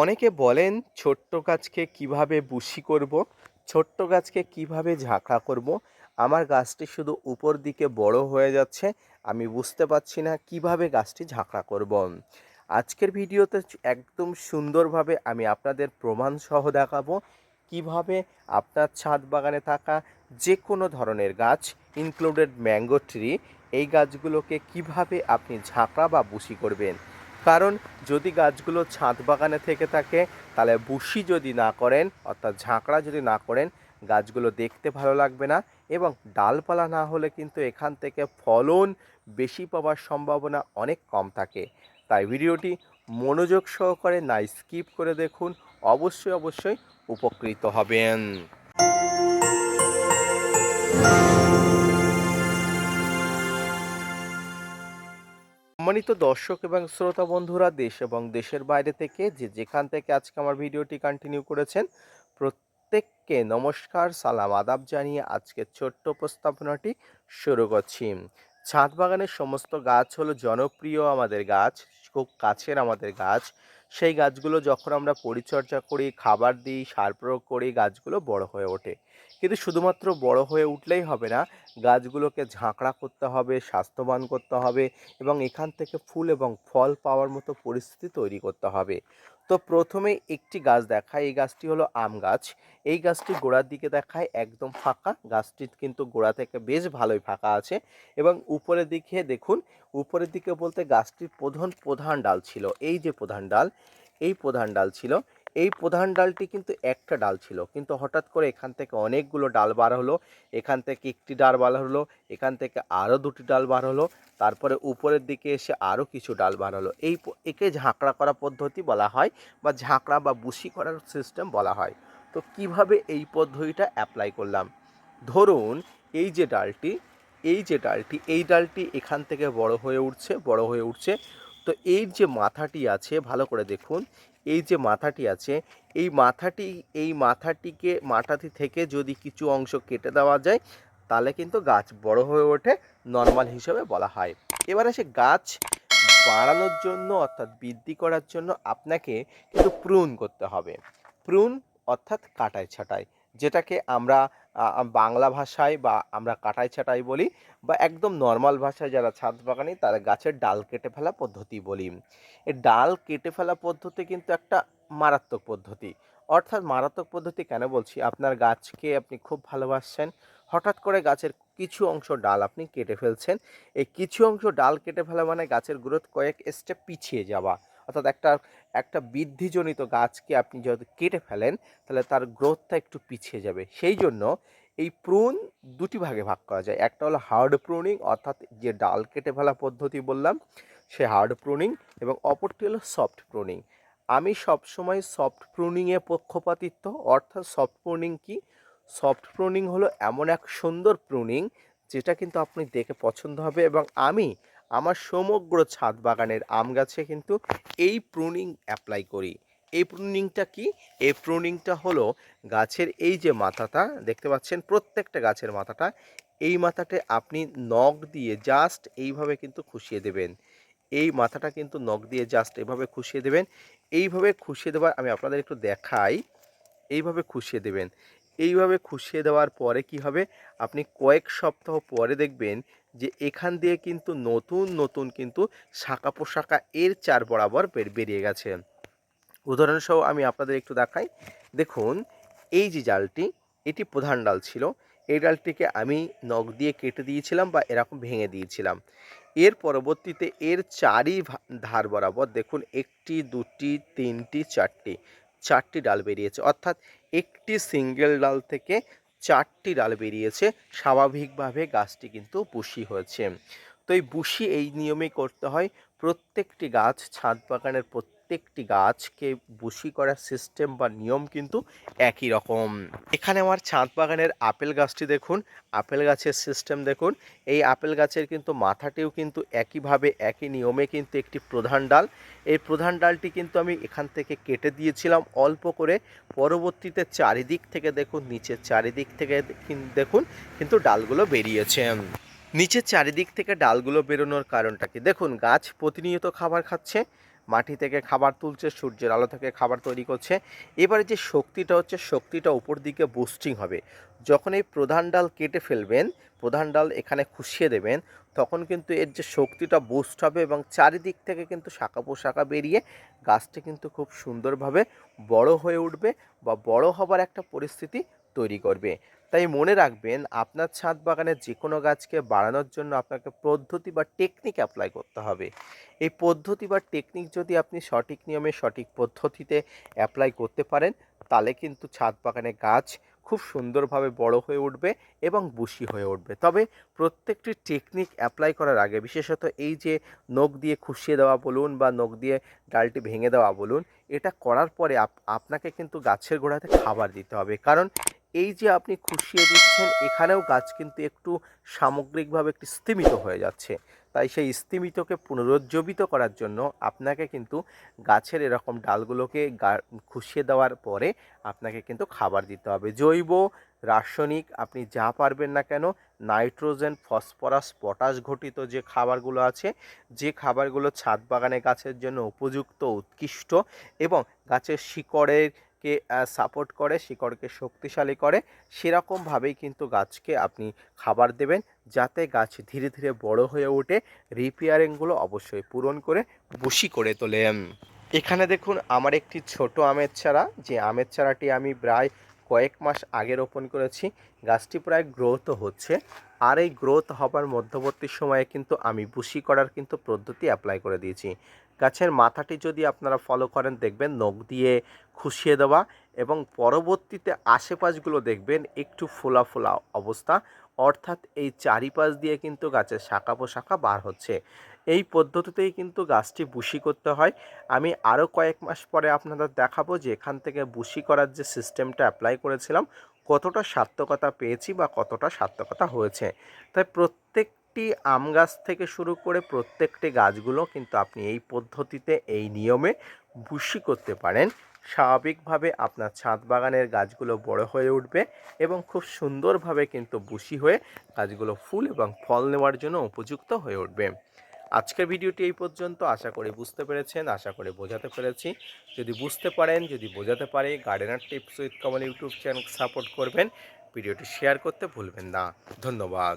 অনেকে বলেন, ছোট্ট গাছকে কীভাবে বুশি করব? ছোট্ট গাছকে কীভাবে ঝাঁকড়া করব? আমার গাছটি শুধু উপর দিকে বড় হয়ে যাচ্ছে, আমি বুঝতে পারছি না কীভাবে গাছটি ঝাঁকড়া করব। আজকের ভিডিওতে একদম সুন্দরভাবে আমি আপনাদের প্রমাণ সহ দেখাবো কীভাবে আপনার ছাদ বাগানে থাকা যে কোনো ধরনের গাছ ইনক্লুডেড ম্যাঙ্গো ট্রি এই গাছগুলোকে কীভাবে আপনি ঝাঁকড়া বা বুশি করবেন। কারণ যদি গাছগুলো ছাদ বাগানে থেকে থাকে, তাহলে বুশি যদি না করেন, অর্থাৎ ঝাঁকড়া যদি না করেন, গাছগুলো দেখতে ভালো লাগবে না এবং ডালপালা না হলে কিন্তু এখান থেকে ফলন বেশি পাওয়ার সম্ভাবনা অনেক কম থাকে। তাই ভিডিওটি মনোযোগ সহকারে না স্কিপ করে দেখুন, অবশ্যই অবশ্যই উপকৃত হবেন। সম্মানিত দর্শক এবং শ্রোতা বন্ধুরা, দেশ এবং দেশের বাইরে থেকে যে যেখান থেকে আজকে আমার ভিডিওটি কন্টিনিউ করেছেন, প্রত্যেককে নমস্কার, সালাম, আদাব জানিয়ে আজকের ছোট্ট উপস্থাপনাটি শুরু করছি। ছাদ বাগানের সমস্ত গাছ হলো জনপ্রিয় আমাদের গাছ, খুব কাছের আমাদের গাছ। সেই গাছগুলো যখন আমরা পরিচর্যা করি, খাবার দিই, সার প্রয়োগ করি, গাছগুলো বড় হয়ে ওঠে। কিন্তু শুধুমাত্র বড় হয়ে উঠলেই হবে না, গাছগুলোকে ঝাঁকড়া করতে হবে, স্বাস্থ্যবান করতে হবে এবং এখান থেকে ফুল এবং ফল পাওয়ার মতো পরিস্থিতি তৈরি করতে হবে। তো প্রথমে একটি গাছ দেখায় এই গাছটি হলো আম গাছ। এই গাছটি গোড়ার দিকে দেখায়, একদম ফাঁকা। গাছটি কিন্তু গোড়া থেকে বেশ ভালোই ফাঁকা আছে এবং উপরের দিকে দেখুন, উপরের দিকে বলতে গাছটির প্রধান প্রধান ডাল ছিল। এই যে প্রধান ডাল, এই প্রধান ডাল ছিল এই প্রধান ডালটি কিন্তু একটা ডাল ছিল। কিন্তু হঠাৎ করে এখান থেকে অনেকগুলো ডাল বার হলো। এখান থেকে একটি ডাল বার হলো। এখান থেকে আরও দুটি ডাল বার হলো। তারপরে উপরের দিকে এসে আরও কিছু ডাল বার হলো। এই একে ঝাঁকড়া করা পদ্ধতি বলা হয় বা ঝাঁকড়া বা বুশি করার সিস্টেম বলা হয়। তো কীভাবে এই পদ্ধতিটা অ্যাপ্লাই করলাম? ধরুন এই যে ডালটি, এই যে ডালটি, এই ডালটি এখান থেকে বড় হয়ে উঠছে, বড় হয়ে উঠছে। তো এই যে মাথাটি আছে, ভালো করে দেখুন এই যে মাথাটি আছে, এই মাথাটি, এই মাথাটিকে মাথাটি থেকে যদি কিছু অংশ কেটে দেওয়া যায়, তাহলে কিন্তু গাছ বড় হয়ে ওঠে নর্মাল হিসেবে বলা হয়। এবারে সে গাছ বাড়ানোর জন্য অর্থাৎ বৃদ্ধি করার জন্য আপনাকে কিন্তু প্রুন করতে হবে। প্রুন অর্থাৎ কাটাই ছাটাই যেটাকে আমরা বাংলা ভাষায় বা আমরা কাটাই ছাটাই বলি বা একদম নর্মাল ভাষায় যারা ছাদ বাগানি তারা গাছের ডাল কেটে ফেলা পদ্ধতি বলি। এই ডাল কেটে ফেলা পদ্ধতি কিন্তু একটা মারাত্মক পদ্ধতি। অর্থাৎ মারাত্মক পদ্ধতি কেন বলছি? আপনার গাছকে আপনি খুব ভালোবাসছেন, হঠাৎ করে গাছের কিছু অংশ ডাল আপনি কেটে ফেলছেন। এই কিছু অংশ ডাল কেটে ফেলা মানে গাছের গ্রোথ কয়েক স্টেপ পিছিয়ে যাওয়া। অর্থাৎ একটা একটা বৃদ্ধিজনিত গাছকে আপনি যদি কেটে ফেলেন, তাহলে তার গ্রোথটা একটু পিছিয়ে যাবে। সেই জন্য এই প্রুন দুটি ভাগে ভাগ করা যায়। একটা হলো হার্ড প্রুনিং অর্থাৎ যে ডাল কেটে ফেলা পদ্ধতি বললাম, সে হার্ড প্রুনিং এবং অপরটি হলো সফট প্রুনিং আমি সবসময় সফট প্রুনিংয়ে পক্ষপাতিত্ব, অর্থাৎ সফট প্রুনিং কি? সফট প্রুনিং হলো এমন এক সুন্দর প্রুনিং যেটা কিন্তু আপনি দেখে পছন্দ হবে, এবং আমি আমার সমগ্র ছাদ বাগানের আম গাছে কিন্তু এই প্রুনিং অ্যাপ্লাই করি। এই প্রুনিংটা কি? এই প্রুনিংটা হলো গাছের এই যে মাথাটা, দেখতে পাচ্ছেন প্রত্যেকটা গাছের মাথাটা, এই মাথাতে আপনি নখ দিয়ে জাস্ট এইভাবে কিন্তু খুশিয়ে দেবেন। এই মাথাটা কিন্তু নখ দিয়ে জাস্ট এইভাবে খুশিয়ে দেবেন। এইভাবে খুশিয়ে দেওয়ার আমি আপনাদের একটু দেখাই। এইভাবে খুশিয়ে দেবেন। এইভাবে খুশিয়ে দেওয়ার পরে কি হবে? আপনি কয়েক সপ্তাহ পরে দেখবেন যে এখান দিয়ে কিন্তু নতুন নতুন কিন্তু শাখা পোশাকা এর চার বরাবর বের- বেরিয়ে গেছে। উদাহরণসহ আমি আপনাদের একটু দেখাই। দেখুন, এই যে জালটি, এটি প্রধান ডাল ছিল। এই ডালটিকে আমি নখ দিয়ে কেটে দিয়েছিলাম বা এরকম ভেঙে দিয়েছিলাম। এর পরবর্তীতে এর চারি ধার বরাবর দেখুন, একটি, দুটি, তিনটি, চারটি চারটি ডাল বেরিয়েছে। অর্থাৎ একটি সিঙ্গেল ডাল থেকে চারটি ডাল বেরিয়েছে। স্বাভাবিকভাবে গাছটি কিন্তু বুশি হয়েছে। তো এই বুশি এই নিয়মেই করতে হয়, প্রত্যেকটি গাছ ছাদ বাগানের প্রত্যেকটি গাছকে বুশি করার সিস্টেম বা নিয়ম কিন্তু একই রকম। এখানে আমার ছাদ বাগানের আপেল গাছটি দেখুন, আপেল গাছের সিস্টেম দেখুন। এই আপেল গাছের কিন্তু মাথাটিও কিন্তু একইভাবে একই নিয়মে কিন্তু একটি প্রধান ডাল। এই প্রধান ডালটি কিন্তু আমি এখান থেকে কেটে দিয়েছিলাম অল্প করে। পরবর্তীতে চারিদিক থেকে দেখুন, নিচের চারিদিক থেকে দেখুন কিন্তু ডালগুলো বেরিয়েছে। নিচের চারিদিক থেকে ডালগুলো বেরোনোর কারণটা কি? দেখুন, গাছ প্রতিনিয়ত খাবার খাচ্ছে। মাটি থেকে খাবার তুলছে, সূর্যের আলো থেকে খাবার তৈরি করছে। এবারে যে শক্তিটা হচ্ছে, শক্তিটা উপর দিকে বুস্টিং হবে। যখন এই প্রধান ডাল কেটে ফেলবেন, প্রধান ডাল এখানে খুশিয়ে দেবেন, তখন কিন্তু এর যে শক্তিটা বুস্ট হবে এবং চারিদিক থেকে কিন্তু শাখা পোশাখা বেরিয়ে গাছটি কিন্তু খুব সুন্দরভাবে বড় হয়ে উঠবে বা বড় হবার একটা পরিস্থিতি তৈরি করবে। তাই মনে রাখবেন, আপনার ছাদ বাগানে যে কোনো গাছকে বাড়ানোর জন্য আপনাকে পদ্ধতি বা টেকনিক অ্যাপ্লাই করতে হবে। এই পদ্ধতি বা টেকনিক যদি আপনি সঠিক নিয়মে, সঠিক পদ্ধতিতে অ্যাপ্লাই করতে পারেন, তাহলে কিন্তু ছাদ বাগানে গাছ খুব সুন্দরভাবে বড় হয়ে উঠবে এবং বুশি হয়ে উঠবে। তবে প্রত্যেকটি টেকনিক অ্যাপ্লাই করার আগে, বিশেষত এই যে নখ দিয়ে খুশিয়ে দেওয়া বলুন বা নখ দিয়ে ডালটি ভেঙে দেওয়া বলুন, এটা করার পরে আপ- আপনাকে কিন্তু গাছের গোড়াতে খাবার দিতে হবে। কারণ এই যে আপনি খুশিয়ে দিচ্ছেন, এখানেও গাছ কিন্তু একটু সামগ্রিকভাবে একটু স্থিমিত হয়ে যাচ্ছে। তাই সেই স্থিমিতকে পুনরুজ্জীবিত করার জন্য আপনাকে কিন্তু গাছের এরকম ডালগুলোকে খুশিয়ে দেওয়ার পরে আপনাকে কিন্তু খাবার দিতে হবে। জৈব, রাসায়নিক, আপনি যা পারবেন না কেন, নাইট্রোজেন, ফসফরাস, পটাশ ঘটিত যে খাবারগুলো আছে, যে খাবারগুলো ছাদ বাগানে গাছের জন্য উপযুক্ত, উৎকৃষ্ট এবং গাছের শিকড়ের কে সাপোর্ট করে, শিকড়কে শক্তিশালী করে, সেরকমভাবেই কিন্তু গাছকে আপনি খাবার দেবেন যাতে গাছ ধীরে ধীরে বড় হয়ে ওঠে। রিপেয়ারিংগুলো অবশ্যই পূরণ করে, বসি করে তোলে। এখানে দেখুন আমার একটি ছোট আমের চারা, যে আমের চারাটি আমি প্রায় কয়েক মাস আগে রোপণ করেছি। গাছটি প্রায় গ্রোথ হচ্ছে। আর এই গ্রোথ হবার মধ্যবর্তী সময়ে কিন্তু আমি বুশি করার কিন্তু পদ্ধতি অ্যাপ্লাই করে দিয়েছি। গাছের মাথাটি যদি আপনারা ফলো করেন, দেখবেন নখ দিয়ে খুশিয়ে দেওয়া এবং পরবর্তীতে আশেপাশগুলো দেখবেন একটু ফোলা ফোলা অবস্থা, অর্থাৎ এই চারিপাশ দিয়ে কিন্তু গাছের শাখা পোশাখা বার হচ্ছে। এই পদ্ধতিতেই কিন্তু গাছটি বুশি করতে হয়। আমি আরও কয়েক মাস পরে আপনাদের দেখাবো যে এখান থেকে বুশি করার যে সিস্টেমটা অ্যাপ্লাই করেছিলাম কতটা সার্থকতা পেয়েছি বা কতটা সার্থকতা হয়েছে। তাই প্রত্যেকটি আম গাছ থেকে শুরু করে প্রত্যেকটি গাছগুলো কিন্তু আপনি এই পদ্ধতিতে, এই নিয়মে বুশি করতে পারেন। স্বাভাবিকভাবে আপনার ছাদ বাগানের গাছগুলো বড় হয়ে উঠবে এবং খুব সুন্দরভাবে কিন্তু বুসি হয়ে গাছগুলো ফুল এবং ফল নেওয়ার জন্য উপযুক্ত হয়ে উঠবে। আজকের ভিডিওটি এই পর্যন্ত। আশা করে বুঝতে পেরেছেন, আশা করে বোঝাতে পেরেছি। যদি বুঝতে পারেন, যদি বোঝাতে পারে gardener tips with common YouTube channel support করবেন। ভিডিওটি শেয়ার করতে ভুলবেন না। ধন্যবাদ।